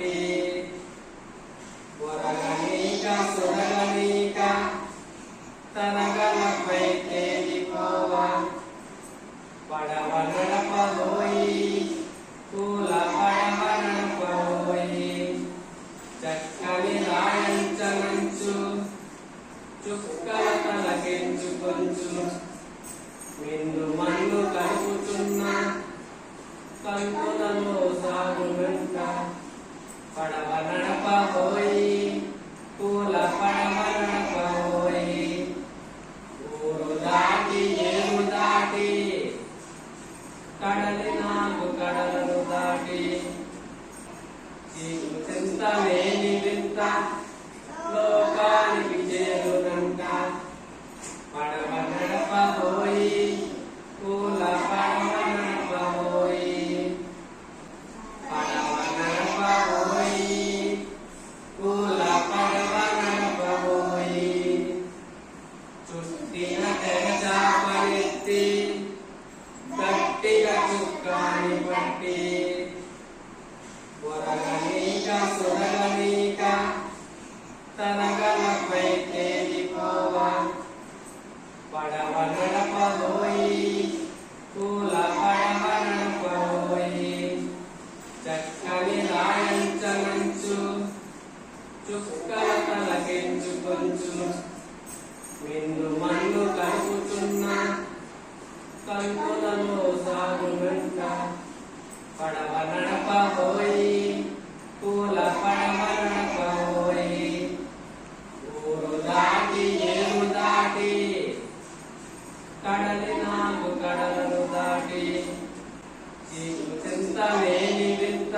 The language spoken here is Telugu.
ఒకటి ఒరగనీక సొరగనీక తనగలపై తేలిపోవ పడవ నడపబోయి పూల పడవ నడపబోయి చక్కని రాయించనంచు చుక్కల తలకించు కొంచు నిన్ను మన్ను కలుపుతుంది పడవ నడపబోయి పూల పడవ నడపబోయి ఊరు దాటి ఏరు దాటి కడలి నాకు కడలను దాటి. చీకు చింత లేని వింత ఒరగనీక సురగనీక తేలిపోవా పడవ నడపబోయి పూల పడవ నడపబోయి చక్కని రాయంచనంచు చుక్కల తలకెంచు కొంచు మిన్ను మన్ను కలుపుతున్న కంకులలో సాగు వెంట పడవ నడపబోయి కడలి నాకు కడలను దాటి చీకు చింత లేని వింత